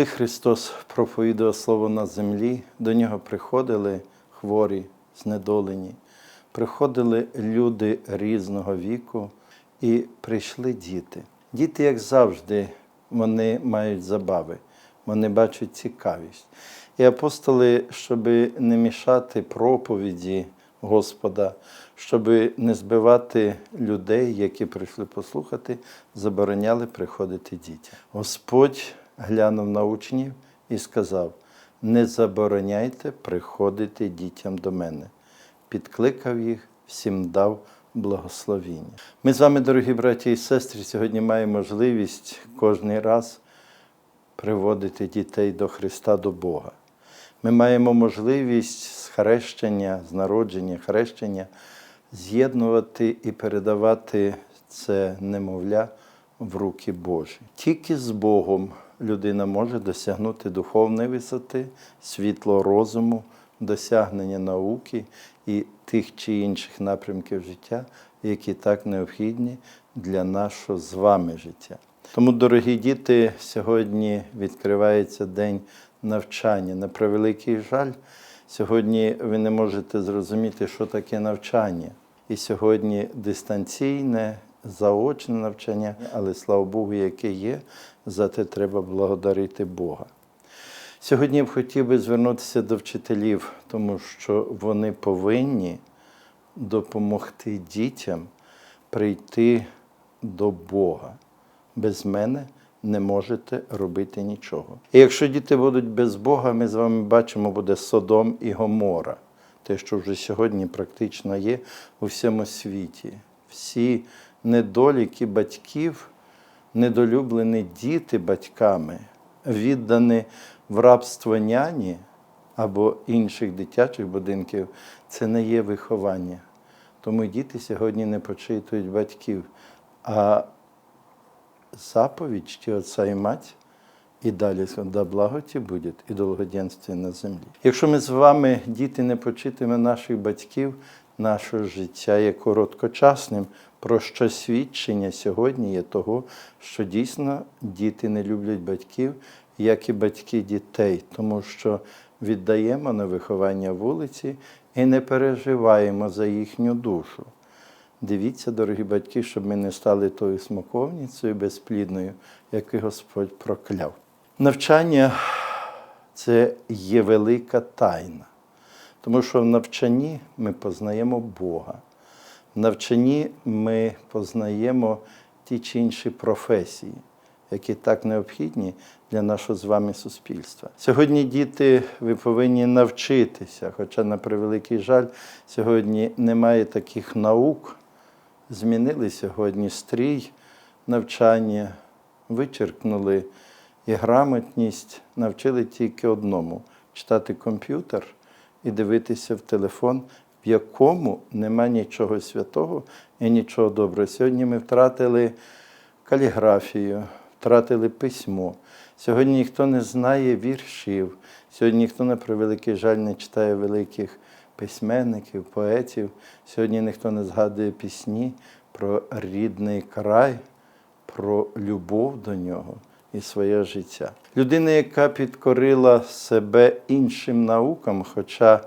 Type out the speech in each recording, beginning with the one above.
Коли Христос проповідував Слово на землі, до нього приходили хворі, знедолені, приходили люди різного віку і прийшли діти. Діти, як завжди, вони мають забави, вони бачать цікавість. І апостоли, щоб не мішати проповіді Господа, щоб не збивати людей, які прийшли послухати, забороняли приходити дітям. Господь глянув на учнів і сказав: не забороняйте приходити дітям до мене. Підкликав їх, всім дав благословіння. Ми з вами, дорогі браті і сестри, сьогодні маємо можливість кожний раз приводити дітей до Христа, до Бога. Ми маємо можливість з хрещення, з народження, хрещення з'єднувати і передавати це немовля в руки Божі. Тільки з Богом людина може досягнути духовної висоти, світло розуму, досягнення науки і тих чи інших напрямків життя, які так необхідні для нашого з вами життя. Тому, дорогі діти, сьогодні відкривається день навчання. На превеликий жаль, сьогодні ви не можете зрозуміти, що таке навчання. І сьогодні дистанційне, заочне навчання, але слава Богу, яке є, за те треба благодарити Бога. Сьогодні я б хотів би звернутися до вчителів, тому що вони повинні допомогти дітям прийти до Бога. Без мене не можете робити нічого. І якщо діти будуть без Бога, ми з вами бачимо, буде Содом і Гомора, те, що вже сьогодні практично є у всьому світі. Всі недоліки батьків, недолюблені діти батьками, віддані в рабство няні або інших дитячих будинків, це не є виховання. Тому діти сьогодні не почитують батьків. А заповідь чи отця і мать, і далі да благоті буде, і довгоденстві на землі. Якщо ми з вами, діти, не почитимо наших батьків, наше життя є короткочасним, про що свідчення сьогодні є того, що дійсно діти не люблять батьків, як і батьки дітей, тому що віддаємо на виховання вулиці і не переживаємо за їхню душу. Дивіться, дорогі батьки, щоб ми не стали тою смоковницею безплідною, яку Господь прокляв. Навчання це є велика тайна, тому що в навчанні ми познаємо Бога. В навчанні ми познаємо ті чи інші професії, які так необхідні для нашого з вами суспільства. Сьогодні, діти, ви повинні навчитися, хоча, на превеликий жаль, сьогодні немає таких наук. Змінили сьогодні стрій навчання, вичеркнули і грамотність, навчили тільки одному читати комп'ютер і дивитися в телефон, в якому нема нічого святого і нічого доброго. Сьогодні ми втратили каліграфію, втратили письмо. Сьогодні ніхто не знає віршів. Сьогодні ніхто, на превеликий жаль, не читає великих письменників, поетів. Сьогодні ніхто не згадує пісні про рідний край, про любов до нього і своє життя. Людина, яка підкорила себе іншим наукам, хоча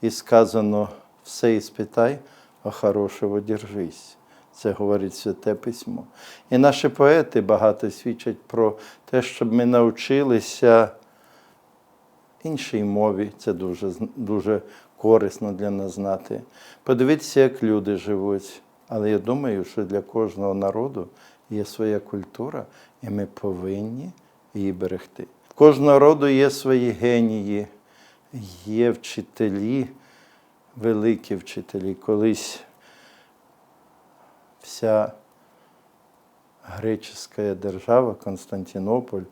і сказано все іспитай, а хорошого держись. Це говорить Святе Письмо. І наші поети багато свідчать про те, щоб ми навчилися іншій мові, це дуже, дуже корисно для нас знати. Подивіться, як люди живуть. Але я думаю, що для кожного народу є своя культура, і ми повинні її берегти. Кожного народу є свої генії, є вчителі, великі вчителі. Колись вся греческа держава, Константинополь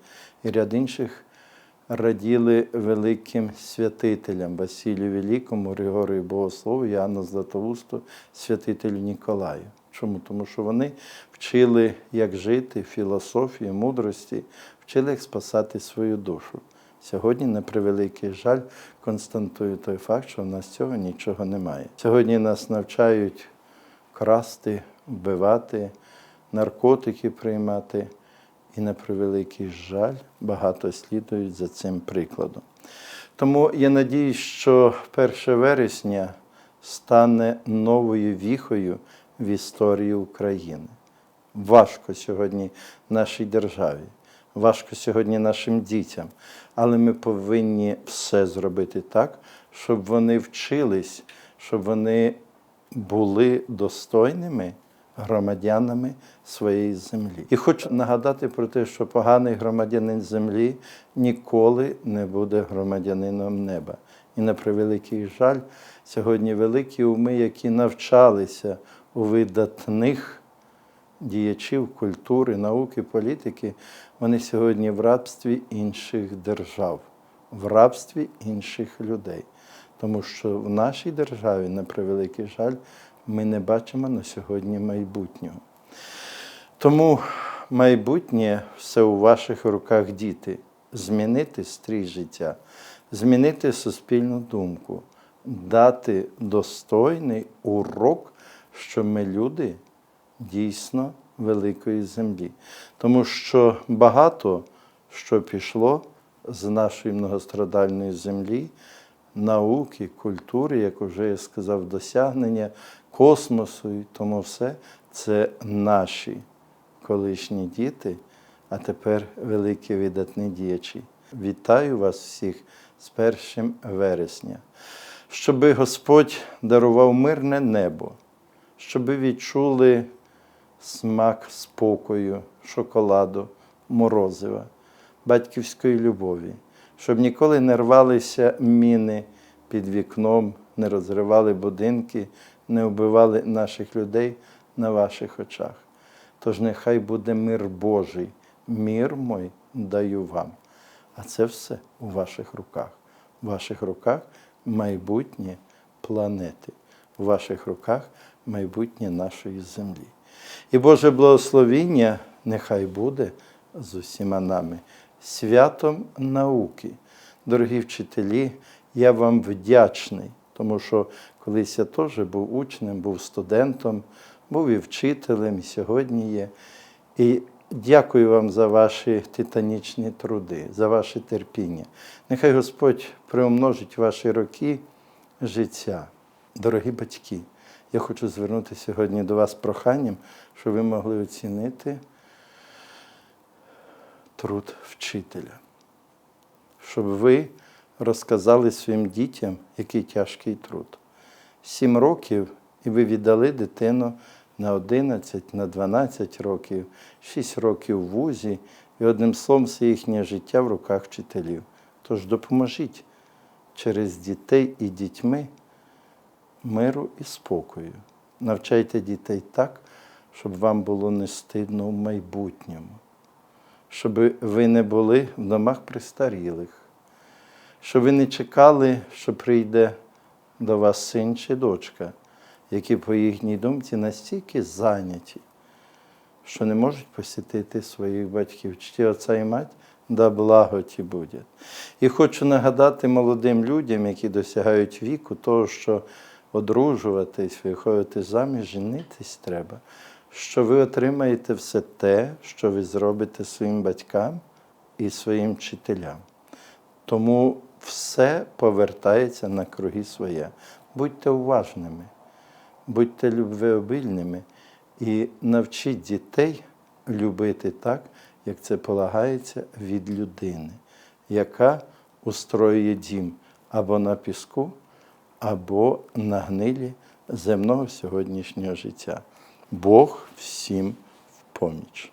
і ряд інших раділи великим святителям Василію Великому, Григорію Богослову, Іоанну Златоусту, святителю Ніколаю. Чому? Тому що вони вчили, як жити, філософії, мудрості, вчили, як спасати свою душу. Сьогодні, на превеликий жаль, константую той факт, що в нас цього нічого немає. Сьогодні нас навчають красти, вбивати, наркотики приймати І на превеликий жаль, багато слідують за цим прикладом. Тому я надіюсь, що 1 вересня стане новою віхою в історії України. Важко сьогодні нашій державі, важко сьогодні нашим дітям, але ми повинні все зробити так, щоб вони вчились, щоб вони були достойними громадянами своєї землі. І хочу нагадати про те, що поганий громадянин землі ніколи не буде громадянином неба. І на превеликий жаль, сьогодні великі уми, які навчалися видатних діячів культури, науки, політики, вони сьогодні в рабстві інших держав, в рабстві інших людей. Тому що в нашій державі, на превеликий жаль, ми не бачимо на сьогодні майбутнього. Тому майбутнє все у ваших руках, діти, змінити стрій життя, змінити суспільну думку, дати достойний урок, що ми люди дійсно великої землі. Тому що багато що пішло з нашої многострадальної землі, науки, культури, як вже я сказав, досягнення космосу і тому все це наші колишні діти, а тепер великі видатні діячі. Вітаю вас всіх з першим вересня, щоби Господь дарував мирне небо, щоби відчули смак спокою, шоколаду, морозива, батьківської любові, щоб ніколи не рвалися міни під вікном, не розривали будинки, не вбивали наших людей на ваших очах. Тож нехай буде мир Божий, мир мой даю вам. А це все у ваших руках. У ваших руках майбутнє планети, у ваших руках майбутнє нашої землі. І Боже благословіння нехай буде з усіма нами, святом науки. Дорогі вчителі, я вам вдячний, тому що колись я теж був учнем, був студентом, був і вчителем, і сьогодні є. І дякую вам за ваші титанічні труди, за ваше терпіння. Нехай Господь приумножить ваші роки життя. Дорогі батьки, я хочу звернутися сьогодні до вас проханням, щоб ви могли оцінити труд вчителя, щоб ви розказали своїм дітям, який тяжкий труд. Сім років, і ви віддали дитину на 11, на 12 років, 6 років в вузі, і одним словом, все їхнє життя в руках вчителів. Тож допоможіть через дітей і дітьми миру і спокою. Навчайте дітей так, щоб вам було не стидно в майбутньому, щоб ви не були в домах престарілих, щоб ви не чекали, що прийде до вас син чи дочка, які по їхній думці настільки зайняті, що не можуть посітити своїх батьків, чи отця і мать, да благо ті буде. І хочу нагадати молодим людям, які досягають віку, того, що одружуватись, виходити заміж, женитись треба, що ви отримаєте все те, що ви зробите своїм батькам і своїм вчителям. Тому все повертається на круги своє. Будьте уважними, будьте любвеобильними і навчіть дітей любити так, як це полагається від людини, яка устроює дім або на піску, або на гнилі земного сьогоднішнього життя. Бог всім в поміч.